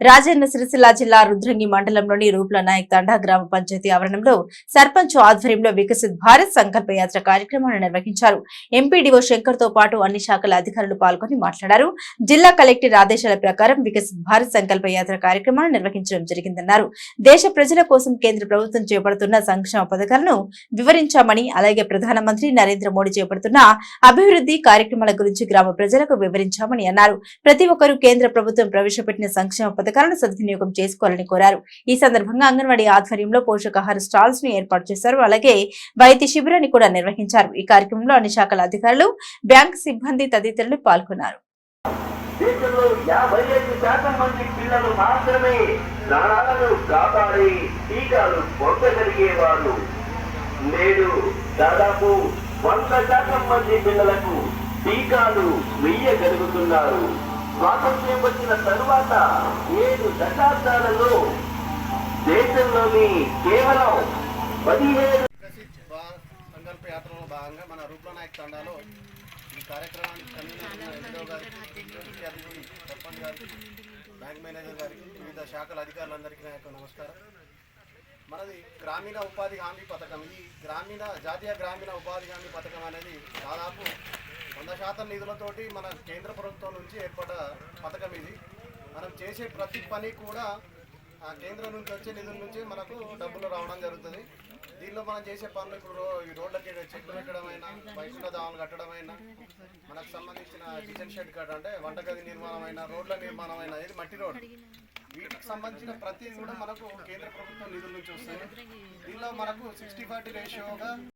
రాజన్న సిరిసిల్ల జిల్లా రుద్రంగి మండలంలోని రూపుల నాయక్ తండా గ్రామ పంచాయతీ ఆవరణంలో సర్పంచ్ ఆధ్వర్యంలో వికసిత్ భారత్ సంకల్ప యాత్ర కార్యక్రమాన్ని నిర్వహించారు. ఎంపీడీఓ శంకర్తో పాటు అన్ని శాఖల అధికారులు పాల్గొని మాట్లాడారు. జిల్లా కలెక్టర్ ఆదేశాల ప్రకారం వికసిత్ భారత్ సంకల్ప యాత్ర కార్యక్రమాన్ని నిర్వహించడం జరిగిందన్నారు. దేశ ప్రజల కోసం కేంద్ర ప్రభుత్వం చేపడుతున్న సంక్షేమ పథకాలను వివరించామని అలాగే ప్రధానమంత్రి నరేంద్ర మోడీ చేపడుతున్న అభివృద్ధి కార్యక్రమాల గురించి గ్రామ ప్రజలకు వివరించామని అన్నారు. ప్రతి ఒక్కరూ కేంద్ర ప్రభుత్వం ప్రవేశపెట్టిన సంక్షేమ పథకాలను సద్వినియోగం చేసుకోవాలని కోరారు. ఈ సందర్భంగా అంగన్వాడీ ఆధ్వర్యంలో పోషకాహార స్టాల్స్ను ఏర్పాటు చేశారు. అలాగే వైద్య శిబిరాన్ని కూడా నిర్వహించారు. ఈ కార్యక్రమంలో అన్ని శాఖల అధికారులు బ్యాంక్ సిబ్బంది తదితరులు పాల్గొన్నారు. దేశంలో యాభై ఐదు శాతం మంది పిల్లలు మాత్రమే ప్రాణాలను కాపాడి టీకాలు పొందగలిగేవారు నేడు దాదాపు వంద శాతం మంది పిల్లలకు టీకాలు వెయ్యగలుగుతున్నారు స్వాతంత్ర్యం వచ్చిన తరువాత ఏడు దశాబ్దాలలో దేశంలోని కేవలం పదిహేడు సంకల్ప యాత్రలో భాగంగా మన రూపనాయక్ తండాలో ఈ కార్యక్రమాన్ని కన్వీనర్ గారికి సర్పంచ్ గారికి బ్యాంక్ మేనేజర్ గారికి వివిధ శాఖల అధికారులందరికీ నా యొక్క నమస్కారం. మనది గ్రామీణ ఉపాధి హామీ పథకం. ఈ గ్రామీణ జాతీయ గ్రామీణ ఉపాధి హామీ పథకం అనేది దాదాపు శాతం నిధులతోటి మన కేంద్ర ప్రభుత్వం నుంచి ఏర్పడ్డ పథకం ఇది. మనం చేసే ప్రతి పని కూడా ఆ కేంద్రం నుంచి వచ్చే నిధుల నుంచి మనకు డబ్బులు రావడం జరుగుతుంది. దీనిలో మనం చేసే పనులు ఇప్పుడు రో- ఈ రోడ్లకి చెట్లు పెట్టడమైనా వైకుంఠ దాములు కట్టడమైనా మనకు సంబంధించిన కిచెన్ షెడ్ కట్ అంటే వంటగది నిర్మాణం అయినా రోడ్ల నిర్మాణం అయినా ఇది మట్టి రోడ్ వీటికి సంబంధించిన ప్రతి కూడా మనకు కేంద్ర ప్రభుత్వం నిధుల నుంచి వస్తుంది. దీనిలో మనకు సిక్స్టీ ఫార్టీ రేషియోగా